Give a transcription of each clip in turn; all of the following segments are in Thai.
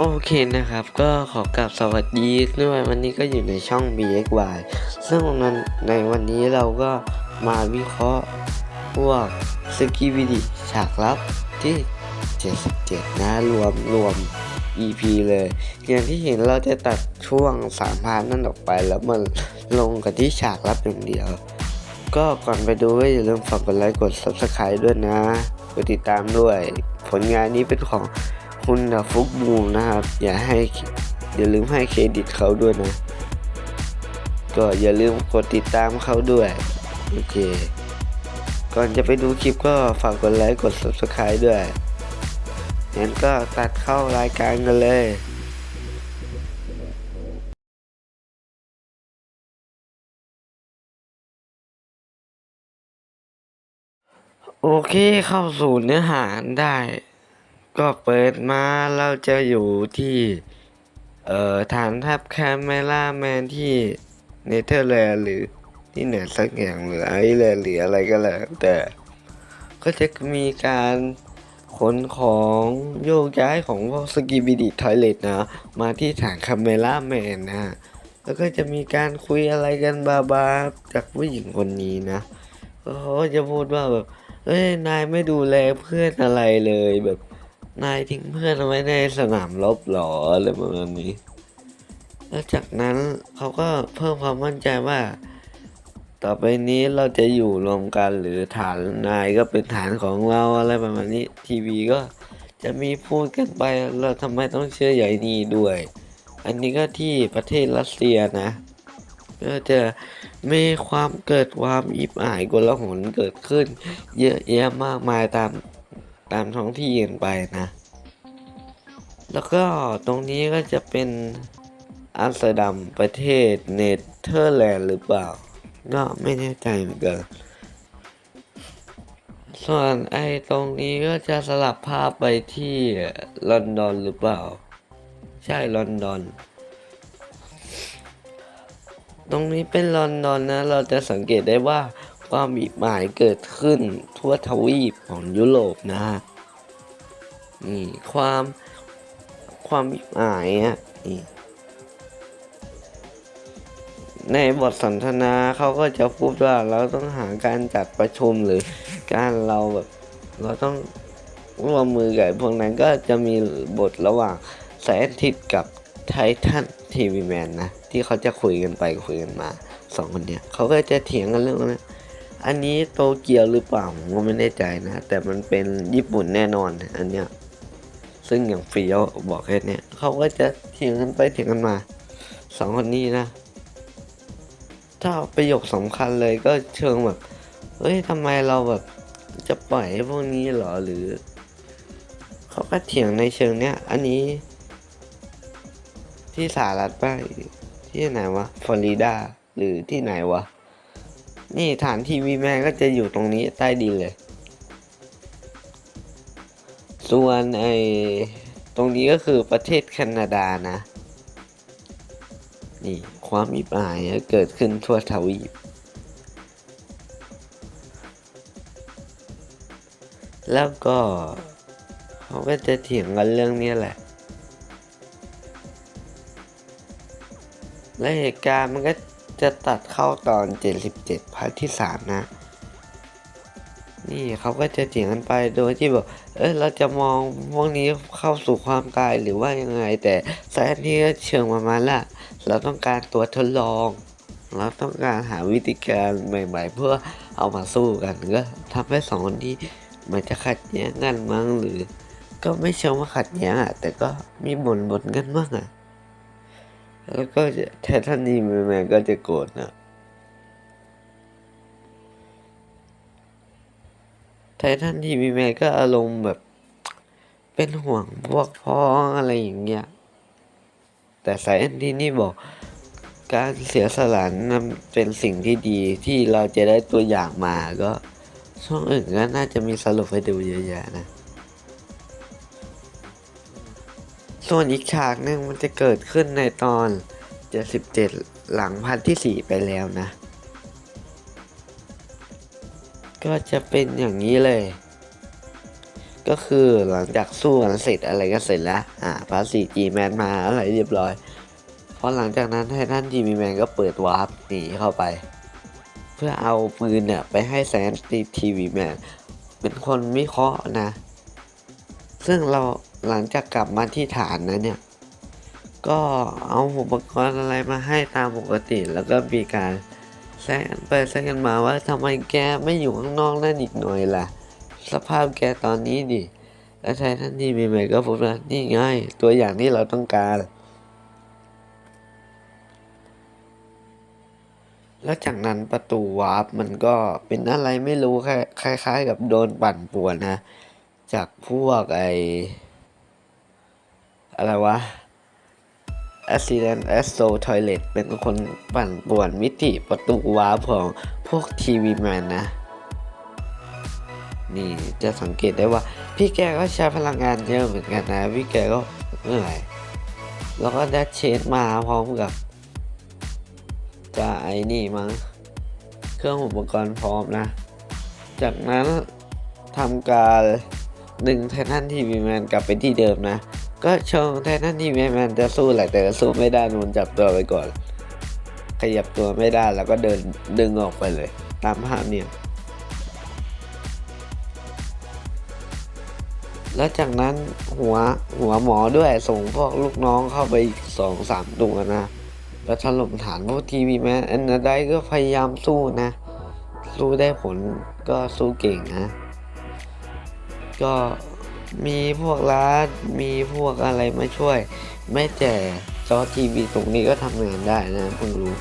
โอเคนะครับ ก็ขอกลับสวัสดีด้วยวันนี้ก็อยู่ในช่อง BXY ซึ่งวันในวันนี้เราก็มาวิเคราะห์พวกสกีวิดีฉากลับที่ 77 นะรวมรวม EP เลย อย่างที่เห็นเราจะตัดช่วงสามพาร์ทนั่นออกไป แล้วมันลงกับที่ฉากลับอย่างเดียว ก็ก่อนไปดูอย่าลืมฝากกดไลค์กด Subscribe ด้วยนะ กดติดตามด้วย ผลงานนี้เป็นของ คุณดาฟุกบูมนะครับ อย่าให้อย่าลืมให้เครดิตเขาด้วยนะ ก็อย่าลืมกดติดตามเขาด้วย โอเค ก่อนจะไปดูคลิปก็ฝากกดไลค์กด Subscribe ด้วยงั้นก็ตัดเข้ารายการกันเลยโอเคเข้าสู่เนื้อหาได้ ก็เปิดมาเราจะอยู่ที่ เอ่อฐานทัพแคมเมล่าแมนที่เนเธอร์แลนด์หรือที่ไหนสักอย่างหรือไอร์แลนด์หรืออะไรก็แล้วแต่ก็จะมีการขนของโยกย้ายของพวกสกีบิดิทอยเลตนะ มาที่ฐานคาเมล่าแมนนะ แล้วก็จะมีการคุยอะไรกันบาบาจากผู้หญิงคนนี้นะเขาจะพูดว่าแบบเอ้ยนายไม่ดูแลเพื่อนอะไรเลยแบบ นายทิ้งเพื่อนไว้ในสนามรบหรออะไรประมาณนี้ แล้วจากนั้นเขาก็เพิ่มความมั่นใจว่า ต่อไปนี้เราจะอยู่รวมกันหรือฐานนายก็เป็นฐานของเราอะไรประมาณนี้ ทีวีก็จะมีพูดกันไปเราทำไมต้องเชื่อใหญ่นี้ด้วย อันนี้ก็ที่ประเทศรัสเซียนะก็จะมีความเกิดความอิบอายกลหนเกิดขึ้น เยอะแยะมากมายตาม ตามท้องที่กันไปนะ แล้วก็ตรงนี้ก็จะเป็นอัมสเตอร์ดัมประเทศเนเธอร์แลนด์หรือเปล่า ก็ไม่แน่ใจเหมือนกันส่วนไอ้ตรงนี้ก็จะสลับภาพไปที่ลอนดอนหรือเปล่า ใช่ลอนดอน ตรงนี้เป็นลอนดอนนะ เราจะสังเกตได้ว่า ความมีหมายเกิดขึ้นทั่วทวีปของยุโรปนะฮะนี่ความความมีหมายอะนี่ในบทสนทนาเขาก็จะพูดว่าเราต้องหาการจัดประชุมหรือการเราแบบเราต้องร่วมมือกับพวกนั้นก็จะมีบทระหว่างแสนทิศกับไททันทีวีแมนนะ ที่เขาจะคุยกันไปคุยกันมาสองคนเนี้ยเขาก็จะเถียงกันเรื่องนั้ อันนี้โตเกียวหรือเปล่าผมก็ไม่แน่ใจนะ แต่มันเป็นญี่ปุ่นแน่นอน อันเนี้ยซึ่งอย่างฟีโอบอกแค่นี้เขาก็จะเถียงกันไปเถียงกันมาสองคนนี้นะ ถ้าประโยคสำคัญเลยก็เชิงแบบเฮ้ยทำไมเราแบบจะปล่อยพวกนี้หรอหรือเขาก็เถียงในเชิงเนี้ย อันนี้ ที่สหรัฐป่ะที่ไหนวะฟลอริดาหรือที่ไหนวะ นี่ฐานทีวีแมนก็จะอยู่ตรงนี้ใต้ดินเลย ส่วนไอ้ตรงนี้ก็คือประเทศแคนาดานะ นี่ความมีปายเกิดขึ้นทั่วทวีป แล้วก็เขาก็จะเถียงกันเรื่องนี้แหละ และเหตุการณ์มันก็ จะตัดเข้าตอน 77พาร์ทที่ 3 นะ นี่เขาก็จะเถียงกันไปโดยที่แบบเออเราจะมองพวกนี้เข้าสู่ความตายหรือว่ายังไง แต่แซนนี่ก็เชิงประมาณละเราต้องการตัวทดลอง เราต้องการหาวิธีการใหม่ ๆ เพื่อเอามาสู้กันก็ทำให้สองคนนี้มันจะขัดแย้งกันมั้งหรือ ก็ไม่เชิงว่าขัดแย้งอะแต่ก็มีบ่นบ่นกันบ้างอะ แล้วก็จะแททันนี่แมนก็จะโกรธนะไททันทีวีแมนก็อารมณ์แบบ เป็นห่วงพวกพ้องอะไรอย่างเงี้ย แต่สายแอนดี้นี่บอก การเสียสละนั้นเป็นสิ่งที่ดีที่เราจะได้ตัวอย่างมาก็ ช่วงอื่นก็น่าจะมีสรุปให้ดูเยอะแยะนะ ส่วนอีกฉากหนึ่งมันจะเกิดขึ้นในตอน 77 หลังพันที่ 4 ไปแล้วนะ ก็จะเป็นอย่างนี้เลย ก็คือหลังจากสู้กันเสร็จอะไรก็เสร็จแล้ว อ่าพาสีจีแมนมาอะไรเรียบร้อย พอหลังจากนั้นไททันทีวีแมนก็เปิดวาร์ปหนีเข้าไป เพื่อเอาปืนเนี่ย ไปให้แซนตีทีวีแมนเป็นคนวิเคราะห์นะ ซึ่งเรา หลังจากกลับมาที่ฐานนะเนี่ย ก็เอาอุปกรณ์อะไรมาให้ตามปกติ แล้วก็มีการแซงไปแซงกันมาว่าทำไมแกไม่อยู่ข้างนอกนั่นอีกหน่อยล่ะ สภาพแกตอนนี้ดิแล้วไททันทีวีแมนก็พูดว่านี่ไงตัวอย่างที่เราต้องการ แล้วจากนั้นประตูวาร์ปมันก็เป็นอะไรไม่รู้คล้ายๆกับโดนปั่นป่วนนะ จากพวกไอ อะไรวะ Accident a s t o Toilet เป็นคนปั่นป่วนมิติประตูวาร์ปของพวกทีวีแมนนะ นี่จะสังเกตได้ว่า พี่แกก็ใช้พลังงานเยอะเหมือนกันนะ พี่แกก็เหนื่อยแล้วก็ได้เชดมาพร้อมกับจะไอ้นี่มั้งเครื่องอุปกรณ์พร้อมนะ จากนั้นทำการดึงไททันทีวีแมนกลับไปที่เดิมนะ ก็ชงไททันทีวีแมนจะสู้แหละแต่ก็สู้ไม่ได้นูนจับตัวไปก่อน ขยับตัวไม่ได้แล้วก็เดินดึงออกไปเลย ตามภาพเนี่ยแล้วจากนั้นหัวหัวหมอด้วยส่งพวกลูกน้องเข้าไปอีกสองสามตัวนะแล้วถล่มฐานพวกทีวีแมนอันนาได้ก็พยายามสู้นะ สู้ได้ผลก็สู้เก่งนะ ก็ มีพวกร้านมีพวกอะไรมาช่วยไม่แต่จอทีวีตรงนี้ก็ทำงานได้นะเพิ่งรู้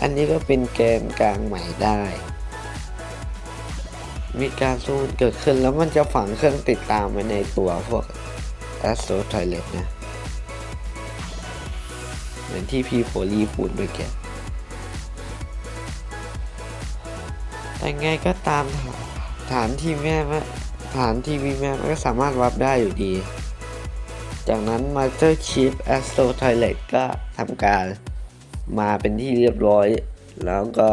อันนี้ก็เป็นแกนกลางใหม่ได้ มีการสู้เกิดขึ้นแล้วมันจะฝังเครื่องติดตามไว้ในตัวพวก Astro Toilet นะ เหมือนที่พี่โพลีพูดเมื่อกี้แต่ไงก็ตามฐานทีแม่ว่า ฐานทีวีแม่มันก็สามารถวับได้อยู่ดี จากนั้น Master Chief Astro Toilet ก็ทำการมาเป็นที่เรียบร้อย แล้วก็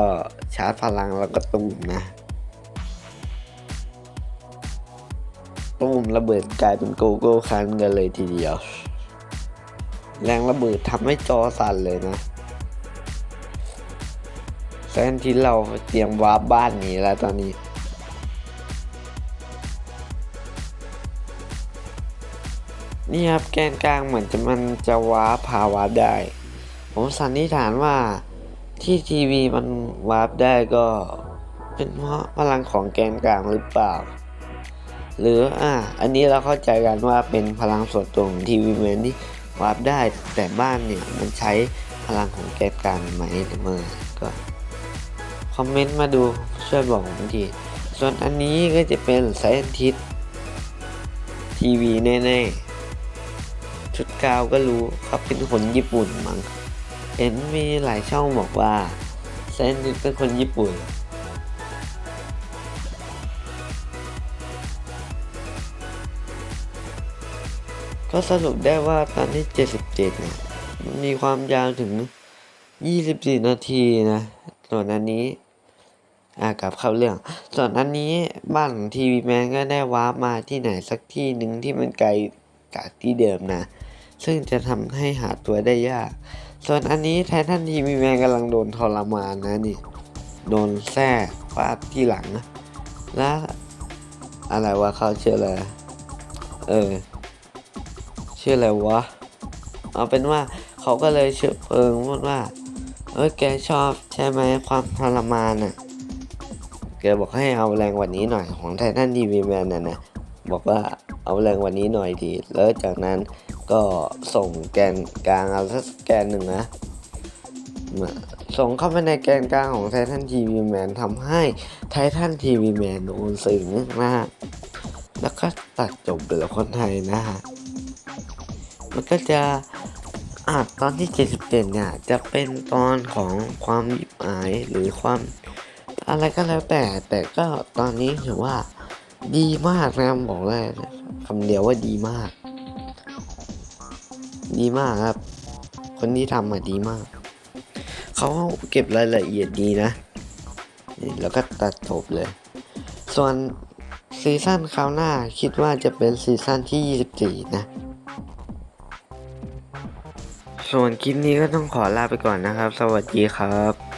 ชาร์จพลังแล้วก็ตุ้มนะตุ้มระเบิดกลายเป็นโกโก้คันกันเลยทีเดียว แรงระเบิดทำให้จอสั่นเลยนะแซนที่เราเตรียมวาร์ปบ้านนี้แล้วตอนนี้ นี่ครับแกนกลางเหมือนจะมันจะวาร์ปพาวาได้ ผมสันนิษฐานว่าที่ทีวีมันวาร์ปได้ก็เป็นเพราะพลังของแกนกลางหรือเปล่า หรืออ่าอันนี้เราเข้าใจกันว่าเป็นพลังส่วนตัวของทีวีแมนที่วาร์ปได้ แต่บ้านเนี่ยมันใช้พลังของแกนกลางไหมหรือไม่ก็คอมเมนต์มาดูช่วยบอกผมทีส่วนอันนี้ก็จะเป็นไซเอนทิสทีวีแน่ๆ ชุดกาวก็รู้เขาเป็นคนญี่ปุ่นมั้งเห็นมีหลายช่องบอกว่าไซนทิสเป็นคนญี่ปุ่น ก็สรุปได้ว่าตอนที่77เนี่ยมันมีความยาวถึง 24 นาทีนะ ส่วนอันนี้อ่ากลับเข้าเรื่อง ส่วนอันนี้บ้านของทีวีแมนก็ได้วามาที่ไหนสักที่หนึ่งที่มันไกลจากที่เดิมนะ ซึ่งจะทำให้หาตัวได้ยาก ส่วนอันนี้ไททันทีวีแมนกำลังโดนทรมานนะนี่ โดนแท้ฟาดที่หลังนะแล้วอะไรวะเขาเชื่ออะไรเออเชื่ออะไรวะ เอาเป็นว่าเขาก็เลยเชื่อเพิงพูดว่า เอ้ยแกชอบใช่ไหมความทรมานอะแกบอกให้เอาแรงกวันนี้หน่อยของไททันทีวีแมนน่ะนะบอกว่า เอาแรงวันนี้หน่อยดี แล้วจากนั้นก็ส่งแกนกลางเอาสักแกนหนึ่งนะมาส่งเข้าไปในแกนกลางของไททันทีวีแมนทำให้ไททันทีวีแมนโดนสึงนะฮะแล้วก็ตัดจบไปแล้วคนไทยนะฮะ มันก็จะอ่าตอนที่ 77 เนี่ย จะเป็นตอนของความหยิบหายหรือความอะไรก็แล้วแต่ แต่ก็ตอนนี้ถือว่าดีมากนะบอกเลย คำเดียวว่าดีมาก ดีมากครับ คนที่ทำมาดีมาก เขาเก็บรายละเอียดดีนะนี่แล้วก็ตัดจบเลย ส่วนซีซั่นคราวหน้าคิดว่าจะเป็นซีซั่นที่ 24 นะ ส่วนคลิปนี้ก็ต้องขอลาไปก่อนนะครับ สวัสดีครับ